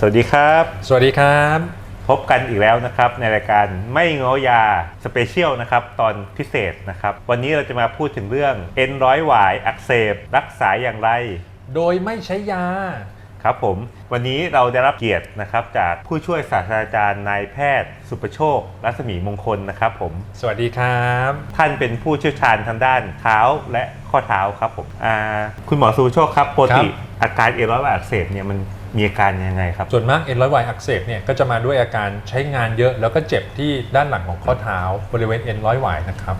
สวัสดีครับ สวัสดีครับ พบกันอีกแล้วนะครับในรายการไม่ง้อยาสเปเชียลนะครับตอนพิเศษนะครับ วันนี้เราจะมาพูดถึงเรื่องเอ็นร้อยหวายอักเสบรักษาอย่างไร โดยไม่ใช้ยาครับผมวันนี้เราได้รับเกียรตินะครับจากผู้ช่วยศาสตราจารย์นายแพทย์ สุประโชค รัศมีมงคลนะครับผม สวัสดีครับ ท่านเป็นผู้เชี่ยวชาญทางด้านเท้าและข้อเท้าครับผมอ่าคุณหมอสุประโชคครับปกติอาการเอ็นร้อยหวายอักเสบเนี่ยมัน มีอาการยังไงครับส่วนมากเอ็นร้อยไวอักเสบเนี่ยก็จะมาด้วยอาการใช้งานเยอะ แล้วก็เจ็บที่ด้านหลังของข้อเท้าบริเวณเอ็นร้อยหวายนะครับ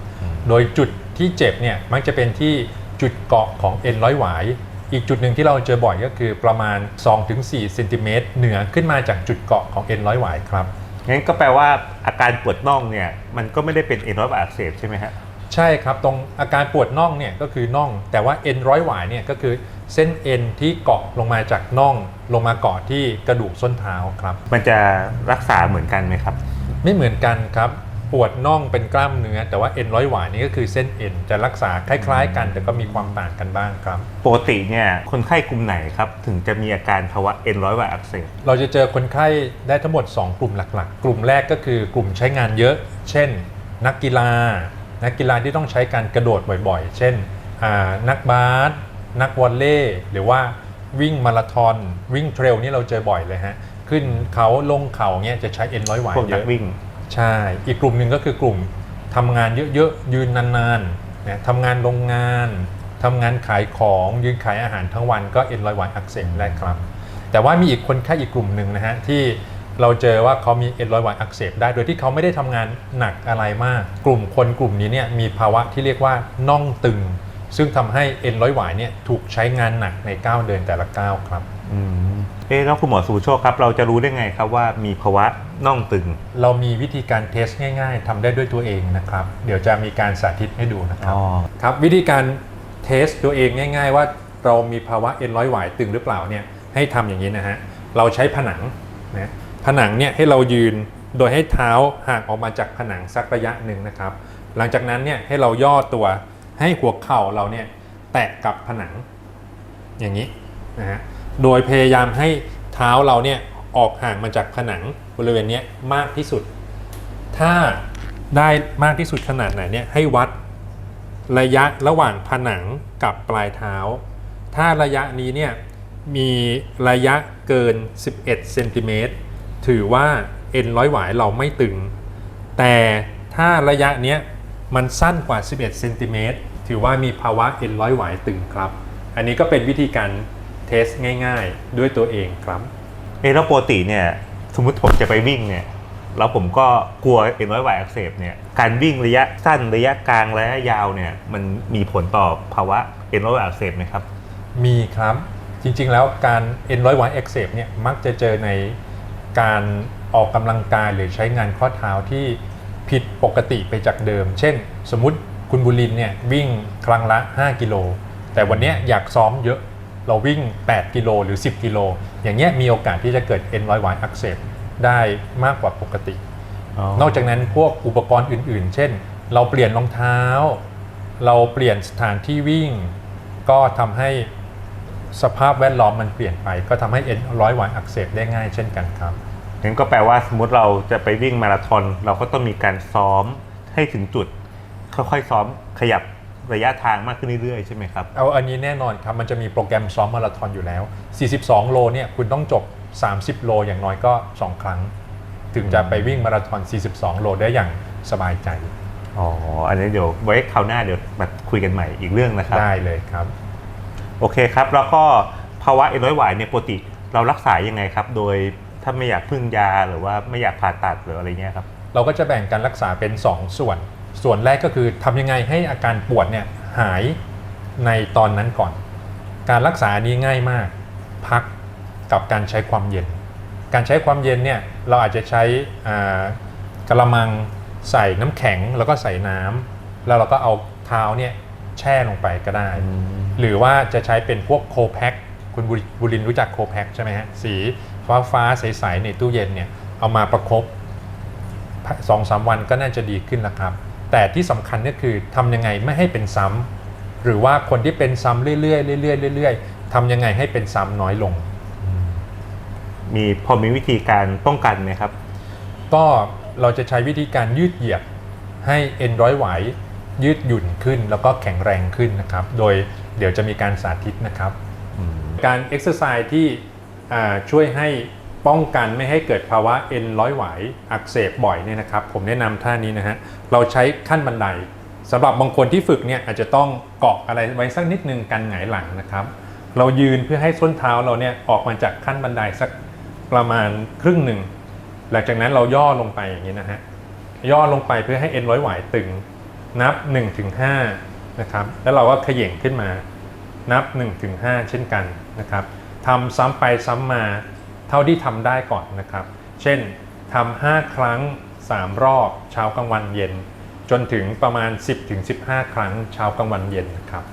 โดยจุดที่เจ็บเนี่ยมักจะเป็นที่จุดเกาะของเอ็นร้อยหวายอีกจุดหนึ่งที่เราเจอบ่อยก็คือประมาณ 2-4เซนติเมตรเหนือขึ้นมาจากจุดเกาะของเอ็นร้อยหวายครับงั้นก็แปลว่าอาการปวดน่องเนี่ยมันก็ไม่ได้เป็นเอ็นร้อยหวายอักเสบใช่ไหมฮะ ใช่ครับ ตรงอาการปวดน่องเนี่ยก็คือน่อง แต่ว่าเอ็นร้อยหวายเนี่ยก็คือเส้นเอ็นที่เกาะลงมาจากน่อง ลงมาเกาะที่กระดูกส้นเท้าครับ มันจะรักษาเหมือนกันไหมครับ ไม่เหมือนกันครับ ปวดน่องเป็นกล้ามเนื้อ แต่ว่าเอ็นร้อยหวายนี่ก็คือเส้นเอ็นจะรักษาคล้าย ๆ กัน แต่ก็มีความต่างกันบ้างครับ ปกติเนี่ยคนไข้กลุ่มไหนครับถึงจะมีอาการภาวะเอ็นร้อยหวายอักเสบเราจะเจอคนไข้ได้ทั้งหมด 2 กลุ่มหลัก ๆ กลุ่มแรกก็คือกลุ่มใช้งานเยอะ เช่น นักกีฬา นักกีฬาที่ต้องใช้การกระโดดบ่อยๆ เช่นอ่านักบาสนักวอลเลย์หรือว่าวิ่งมาราธอนวิ่งเทรลนี่เราเจอบ่อยเลยฮะ ขึ้นเขาลงเขาเนี่ยจะใช้เอ็นร้อยหวายพวกเยนักอะวิ่ง ใช่ อีกกลุ่มหนึ่งก็คือกลุ่มทำงานเยอะๆยืนนานๆนะทำงานโรงงานทำงานขายของยืนขายอาหารทั้งวันก็เอ็นร้อยหวายอักเสบได้ครับ แต่ว่ามีอีกคนแค่อีกกลุ่มหนึ่งนะฮะที่ เราเจอว่าเขามีเอ็นร้อยหวายอักเสบได้ โดยที่เขาไม่ได้ทำงานหนักอะไรมาก กลุ่มคนกลุ่มนี้เนี่ยมีภาวะที่เรียกว่าน่องตึง ซึ่งทำให้เอ็นร้อยหวายเนี่ยถูกใช้งานหนักในก้าวเดินแต่ละก้าวครับอืมเอ๊ะแล้วคุณหมอสุโชคครับ เราจะรู้ได้ไงครับว่ามีภาวะน่องตึง เรามีวิธีการเทสง่าย ๆทำได้ด้วยตัวเองนะครับ เดี๋ยวจะมีการสาธิตให้ดูนะครับอ๋อครับ วิธีการเทสตัวเองง่าย ๆ ว่าเรามีภาวะเอ็นร้อยหวายตึงหรือเปล่าเนี่ยให้ทำอย่างนี้นะฮะเราใช้ผนังนะ ผนังเนี่ยให้เรายืนโดยให้เท้าห่างออกมาจากผนังสักระยะหนึ่งนะครับ หลังจากนั้นเนี่ยให้เราย่อตัวให้หัวเข่าเราเนี่ยแตะกับผนังอย่างนี้นะฮะโดยพยายามให้เท้าเราเนี่ยออกห่างมาจากผนังบริเวณนี้มากที่สุด ถ้าได้มากที่สุดขนาดไหนเนี่ยให้วัดระยะระหว่างผนังกับปลายเท้า ถ้าระยะนี้เนี่ยมีระยะเกิน 11เซนติเมตร ถือว่าเอ็นร้อยหวายเราไม่ตึง แต่ถ้าระยะเนี้ยมันสั้นกว่า 11เซนติเมตรถือว่ามีภาวะเอ็นร้อยหวายตึงครับ อันนี้ก็เป็นวิธีการเทสง่ายๆ ด้วยตัวเองครับ เอ๊ะแล้วปกติเนี่ยสมมติผมจะไปวิ่งเนี่ยแล้วผมก็กลัวเอ็นร้อยหวายอักเสบเนี่ยการวิ่งระยะสั้นระยะกลางระยะยาวเนี่ยมันมีผลต่อภาวะเอ็นร้อยหวายอักเสบไหมครับ มีครับจริงๆแล้วการเอ็นร้อยไวอักเสบเนี่ยมักจะเจอใน การออกกำลังกายหรือใช้งานข้อเท้าที่ผิดปกติไปจากเดิม เช่น สมมติคุณบุรินเนี่ยวิ่งครั้งละ 5 กิโล แต่วันนี้อยากซ้อมเยอะเราวิ่ง 8 กิโลหรือ 10 กิโล อย่างเงี้ยมีโอกาสที่จะเกิดเอ็นรอยไวอักเสบได้มากกว่าปกติ นอกจากนั้นพวกอุปกรณ์อื่น ๆ เช่น เราเปลี่ยนรองเท้า เราเปลี่ยนสถานที่วิ่ง ก็ทำให้ สภาพแวดล้อมมันเปลี่ยนไป ก็ทำให้เอ็นร้อยหวายอักเสบได้ง่ายเช่นกันครับงั้นก็แปลว่าสมมติเราจะไปวิ่งมาราธอนเราก็ต้องมีการซ้อมให้ถึงจุด ค่อยๆซ้อมขยับระยะทางมากขึ้นเรื่อยๆใช่ไหมครับ เอาอันนี้แน่นอนครับ มันจะมีโปรแกรมซ้อมมาราธอนอยู่แล้ว 42 โลเนี่ยคุณต้องจบ 30 โลอย่างน้อยก็ 2 ครั้ง ถึงจะไปวิ่งมาราธอน 42 โลได้อย่างสบายใจ อ๋อ อันนี้เดี๋ยวไว้คราวหน้าเดี๋ยวมาคุยกันใหม่อีกเรื่องนะครับ ได้เลยครับ โอเคครับแล้วก็ภาวะเอ็นร้อยหวายเนี่ยปกติเรารักษายังไงครับ โดยถ้าไม่อยากพึ่งยาหรือว่าไม่อยากผ่าตัดหรืออะไรเงี้ยครับเราก็จะแบ่งการรักษาเป็น 2 ส่วน ส่วนแรกก็คือทำยังไงให้อาการปวดเนี่ยหายในตอนนั้นก่อน การรักษานี้ง่ายมาก พักกับการใช้ความเย็น การใช้ความเย็นเนี่ยเราอาจจะใช้กระมังใส่น้ำแข็งแล้วก็ใส่น้ำแล้วเราก็เอาเท้าเนี่ย แช่ลงไปก็ได้ หรือว่าจะใช้เป็นพวกโคแพ็คคุณบุริบุรินทร์รู้จักโคแพ็คใช่ไหมฮะสีฟ้าฟ้าๆใสๆในตู้เย็นเนี่ยเอามาประคบสองสามวันก็น่าจะดีขึ้นแล้วครับ แต่ที่สำคัญก็คือทำยังไงไม่ให้เป็นซ้ำหรือว่าคนที่เป็นซ้ำเรื่อยๆเรื่อยๆเรื่อยๆทำยังไงให้เป็นซ้ำน้อยลง มีพอมีวิธีการป้องกันไหมครับ ก็เราจะใช้วิธีการยืดเหยียดให้เอ็นร้อยไหว ยืดหยุ่นขึ้นแล้วก็แข็งแรงขึ้นนะครับ โดยเดี๋ยวจะมีการสาธิตนะครับ การเอ็กซ์ไซส์ที่ช่วยให้ป้องกันไม่ให้เกิดภาวะเอ็นร้อยไหวอักเสบบ่อยเนี่ยนะครับ ผมแนะนำท่านี้นะฮะ เราใช้ขั้นบันไดสำหรับบางคนที่ฝึกเนี่ยอาจจะต้องเกาะอะไรไว้สักนิดนึงกันหงายหลังนะครับ เรายืนเพื่อให้ส้นเท้าเราเนี่ยออกมาจากขั้นบันไดสักประมาณครึ่งหนึ่งหลังจากนั้นเราย่อลงไปอย่างนี้นะฮะย่อลงไปเพื่อให้เอ็นร้อยหวายตึง นับ1ถึง5นะครับแล้วเราก็เขย่งขึ้นมานับ1ถึง5เช่นกันนะครับทำซ้ำไปซ้ำมาเท่าที่ทำได้ก่อนนะครับ เช่นทำ5ครั้ง 3 รอบเช้ากลางวันเย็น จนถึงประมาณ 10ถึง15 ครั้งเช้ากลางวันเย็นนะครับ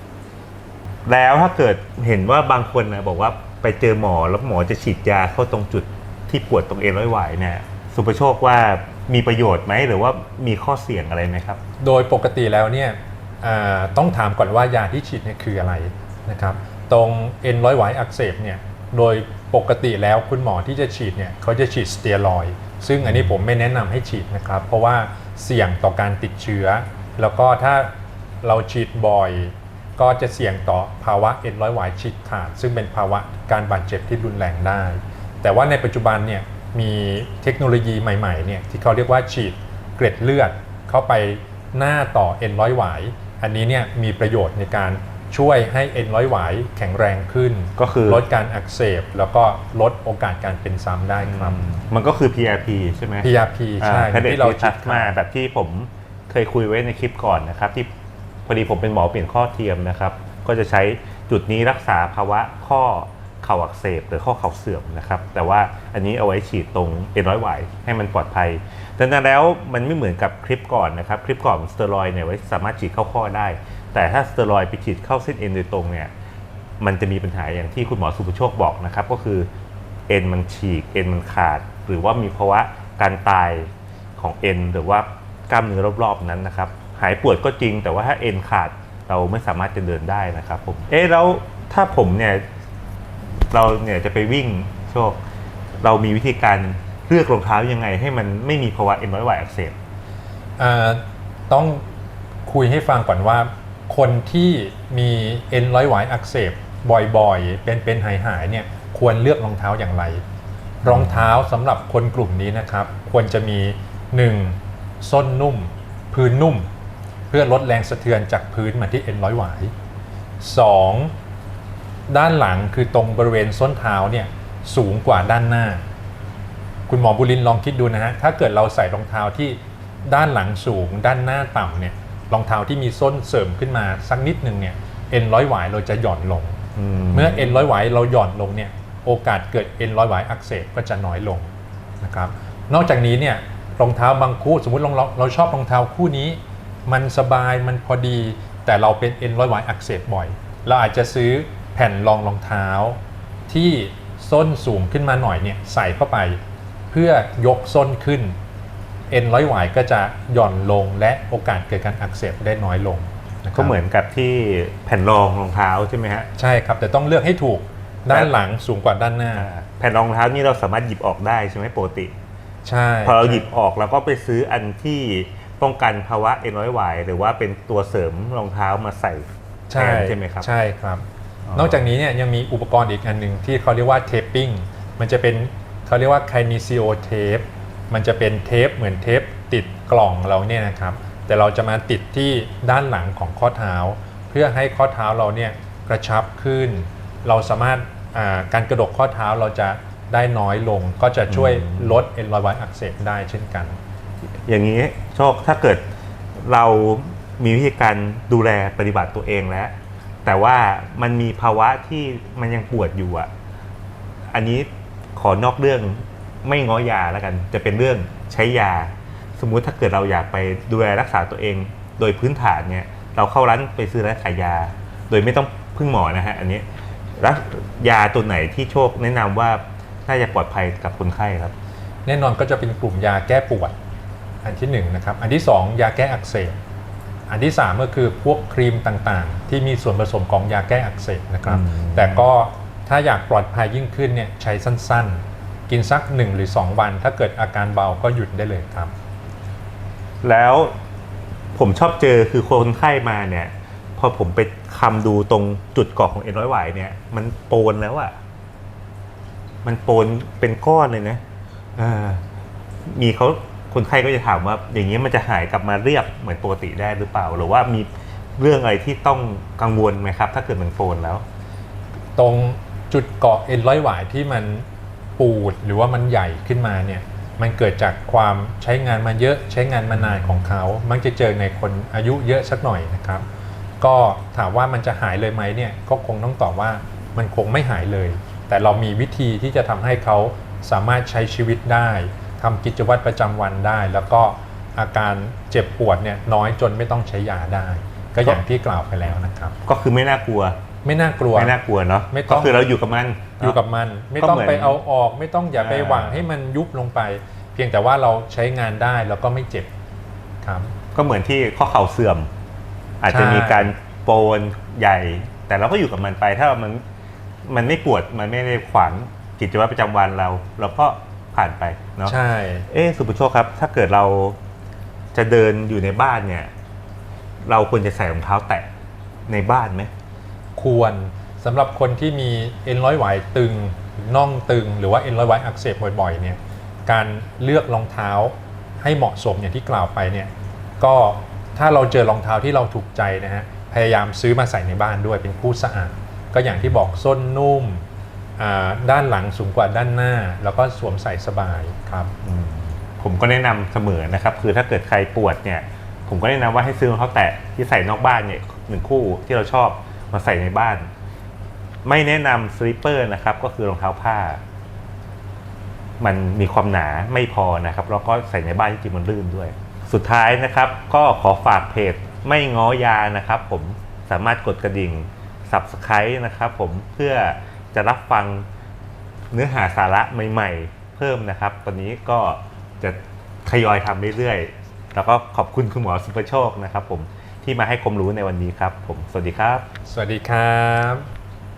แล้วถ้าเกิดเห็นว่าบางคนนะบอกว่าไปเจอหมอแล้วหมอจะฉีดยาเข้าตรงจุดที่ปวดตรงเอ็นร้อยหวายเนี่ยสุประโชคว่า มีประโยชน์ไหมหรือว่ามีข้อเสี่ยงอะไรไหมครับ โดยปกติแล้วเนี่ยต้องถามก่อนว่ายาที่ฉีดเนี่ยคืออะไรนะครับตรงเอ็นร้อยไหวอักเสบเนี่ยโดยปกติแล้วคุณหมอที่จะฉีดเนี่ยเขาจะฉีดสเตียรอยซึ่งอันนี้ผมไม่แนะนำให้ฉีดนะครับ เพราะว่าเสี่ยงต่อการติดเชื้อ แล้วก็ถ้าเราฉีดบ่อย ก็จะเสี่ยงต่อภาวะเอ็นร้อยไหวฉีกขาดซึ่งเป็นภาวะการบาดเจ็บที่รุนแรงได้ แต่ว่าในปัจจุบันเนี่ย มีเทคโนโลยีใหม่ๆเนี่ยที่เขาเรียกว่าฉีดเกล็ดเลือด เข้าไปหน้าต่อเอ็นร้อยหวาย อันนี้เนี่ยมีประโยชน์ในการช่วยให้เอ็นร้อยหวายแข็งแรงขึ้น ก็คือ ลดการอักเสบ แล้วก็ลดโอกาสการเป็นซ้ำได้ครับ มันก็คือ PRP ใช่ไหม PRP ใช่แพทย์ที่เราเราฉีชัดดมาแบบที่ผมเคยคุยไว้ในคลิปก่อนนะครับ ที่พอดีผมเป็นหมอเปลี่ยนข้อเทียมนะครับ ก็จะใช้จุดนี้รักษาภาวะข้อ เข่าอักเสบหรือข้อเข่าเสื่อมนะครับ แต่ว่าอันนี้เอาไว้ฉีดตรงเอ็นร้อยหวให้มันปลอดภัยดังนั้นแล้วมันไม่เหมือนกับคลิปก่อนนะครับ คลิปก่อนสเตียรอยเนี่ยไว้สามารถฉีดเข้าข้อได้ แต่ถ้าสเตียรอยไปฉีดเข้าเส้นเอ็นโดยตรงเนี่ยมันจะมีปัญหาอย่างที่คุณหมอสุภโชคบอกนะครับก็คือเอ็นมันฉีกเอ็นมันขาด หรือว่ามีภาวะการตายของเอ็นหรือว่ากล้ามเนื้อรอบๆนั้นนะครับหายปวดก็จริง แต่ว่าถ้าเอ็นขาดเราไม่สามารถจะเดินได้นะครับผมเอ๊ะแล้วถ้าผมเนี่ย เราเนี่ยจะไปวิ่งโชค เรามีวิธีการเลือกรองเท้ายังไง ให้มันไม่มีภาวะเอ็นร้อยหวายอักเสบต้องคุยให้ฟังก่อนว่า คนที่มีเอ็นร้อยหวายอักเสบบ่อยๆ เป็นเป็นหายหายๆเนี่ยควรเลือกรองเท้าอย่างไร รองเท้าสำหรับคนกลุ่มนี้นะครับ ควรจะมี 1. ส้นนุ่ม พื้นนุ่ม เพื่อลดแรงสะเทือนจากพื้นมาที่เอ็นร้อยหวาย 2. ด้านหลังคือตรงบริเวณส้นเท้าเนี่ยสูงกว่าด้านหน้า คุณหมอบุรินทร์ลองคิดดูนะฮะถ้าเกิดเราใส่รองเท้าที่ด้านหลังสูง ด้านหน้าต่ำเนี่ยรองเท้าที่มีส้นเสริมขึ้นมาสักนิดหนึ่งเนี่ยเอ็นร้อยหวายเราจะหย่อนลง เมื่อเอ็นร้อยหวายเราหย่อนลงเนี่ยโอกาสเกิดเอ็นร้อยหวายอักเสบก็จะน้อยลงนะครับนอกจากนี้เนี่ยรองเท้าบางคู่สมมุติเราเราเราชอบรองเท้าคู่นี้ มันสบายมันพอดีแต่เราเป็นเอ็นร้อยหวายอักเสบบ่อย เราอาจจะซื้อ แผ่นรองรองเท้า ที่ส้นสูงขึ้นมาหน่อยเนี่ยใส่เข้าไป เพื่อยกส้นขึ้น เอ็นร้อยหวายก็จะหย่อนลงและโอกาสเกิดการอักเสบได้น้อยลงนะครับก็เหมือนกับที่แผ่นรองรองเท้าใช่ไหมฮะใช่ครับแต่ต้องเลือกให้ถูกด้านหลังสูงกว่าด้านหน้าอ่าแผ่นรองเท้านี่เราสามารถหยิบออกได้ใช่ไหมปกติใช่พอเราหยิบออกเราก็ไปซื้ออันที่ป้องกันภาวะเอ็นร้อยหวายหรือว่าเป็นตัวเสริมรองเท้ามาใส่แทใช่นใช่ไหมครับ ใช่ครับอ๋อ นอกจากนี้เนี่ยยังมีอุปกรณ์อีกอันหนึ่งที่เขาเรียกว่าเทปปิ้งมันจะเป็นเขาเรียกว่าไคนิซิโอเทปมันจะเป็นเทปเหมือนเทปติดกล่องเราเนี่ยนะครับแต่เราจะมาติดที่ด้านหลังของข้อเท้า เพื่อให้ข้อเท้าเราเนี่ยกระชับขึ้น เราสามารถอ่าการกระดกข้อเท้าเราจะได้น้อยลง ก็จะช่วยลดเอ็นรอยไวอักเสบได้เช่นกัน อย่างนี้โชคถ้าเกิดเรามีวิธีการดูแลปฏิบัติตัวเองแล้ว แต่ว่ามันมีภาวะที่มันยังปวดอยู่อะ อันนี้ขอนอกเรื่องไม่ง้อยาแล้วกัน จะเป็นเรื่องใช้ยา สมมุติถ้าเกิดเราอยากไปดูแลรักษาตัวเอง โดยพื้นฐานเนี่ยเราเข้าร้านไปซื้อร้านขายยา โดยไม่ต้องพึ่งหมอนะฮะอันนี้แล้วยาตัวไหนที่โชคแนะนำว่าน่าจะปลอดภัยกับคนไข้ครับ แน่นอนก็จะเป็นกลุ่มยาแก้ปวด อันที่1นงนะครับอันที่ 2 ยาแก้อักเสบ อันที่ 3 ก็คือพวกครีมต่างๆ ที่มีส่วนผสมของยาแก้อักเสบนะครับอืมแต่ก็ถ้าอยากปลอดภัยยิ่งขึ้นเนี่ยใช้สั้นๆกินกินสัก 1 หรือ 2 วัน ถ้าเกิดอาการเบาก็หยุดได้เลยครับ แล้วผมชอบเจอคือคนไข้มาเนี่ยพอผมไปคำดูตรงจุดเกาะของเอ็นร้อยหวายเนี่ย มันโปนแล้วอะมันโปนเป็นก้อนเลยนะอ่ามีเขา คนไข้ก็จะถามว่าอย่างนี้มันจะหายกลับมาเรียบเหมือนปกติได้หรือเปล่า หรือว่ามีเรื่องอะไรที่ต้องกังวลไหมครับ ถ้าเกิดมันโปนแล้ว ตรงจุดเกาะเอ็นร้อยหวายที่มันปูดหรือว่ามันใหญ่ขึ้นมาเนี่ยมันเกิดจากความใช้งานมาเยอะใช้งานมานานของเขา มักจะเจอในคนอายุเยอะสักหน่อยนะครับ ก็ถามว่ามันจะหายเลยไหมเนี่ยก็คงต้องตอบว่ามันคงไม่หายเลย แต่เรามีวิธีที่จะทำให้เขาสามารถใช้ชีวิตได้ ทำกิจวัตรประจำวันได้ แล้วก็อาการเจ็บปวดเนี่ยน้อยจนไม่ต้องใช้ยาได้ ก็อย่างที่กล่าวไปแล้วนะครับ ก็คือไม่น่ากลัว ไม่น่ากลัว ไม่น่ากลัวเนาะไม่ต้อง ก็คือเราอยู่กับมันอยู่กับมัน ไม่ก็ต้องเหมือนไปเอาออก ไม่ต้องอย่าไปอ่าหวังให้มันยุบลงไป เพียงแต่ว่าเราใช้งานได้แล้วก็ไม่เจ็บครับ ก็เหมือนที่ข้อเข่าเสื่อม อาจจะใช่มีการโปนใหญ่ แต่เราก็อยู่กับมันไปถ้ามันมันไม่ปวดมันไม่ได้ขวางกิจวัตรประจำวันเรา เราก็ ผ่านไปเนาะใช่ เอ๊ะสุภโชคครับ ถ้าเกิดเราจะเดินอยู่ในบ้านเนี่ย เราควรจะใส่รองเท้าแตะในบ้านไหมควรสำหรับคนที่มีเอ็นร้อยหวายตึงน่องตึง หรือว่าเอ็นร้อยหวายอักเสบบ่อยๆเนี่ยการเลือกรองเท้าให้เหมาะสมอย่างที่กล่าวไปเนี่ยก็ถ้าเราเจอรองเท้าที่เราถูกใจนะฮะพยายามซื้อมาใส่ในบ้านด้วยเป็นคู่สะอาดก็อย่างที่บอกส้นนุ่มอ่า ด้านหลังสูงกว่าด้านหน้า แล้วก็สวมใส่สบายครับอืมผมก็แนะนำเสมอนะครับ คือถ้าเกิดใครปวดเนี่ย ผมก็แนะนำว่าให้ซื้อรองเท้าแตะที่ใส่นอกบ้านเนี่ยหนึ่งคู่ที่เราชอบมาใส่ในบ้าน ไม่แนะนำสลิปเปอร์นะครับ ก็คือรองเท้าผ้า มันมีความหนาไม่พอนะครับ แล้วก็ใส่ในบ้านจริงๆมันลื่นด้วย สุดท้ายนะครับ ก็ขอฝากเพจไม่ง้อยานะครับ ผมสามารถกดกระดิ่ง Subscribe นะครับ ผมเพื่อ จะรับฟังเนื้อหาสาระใหม่ ๆ เพิ่มนะครับ ตอนนี้ก็จะทยอยทำเรื่อยๆ แล้วก็ขอบคุณคุณหมอสุภโชคนะครับผมที่มาให้ความรู้ในวันนี้ครับผม สวัสดีครับ สวัสดีครับ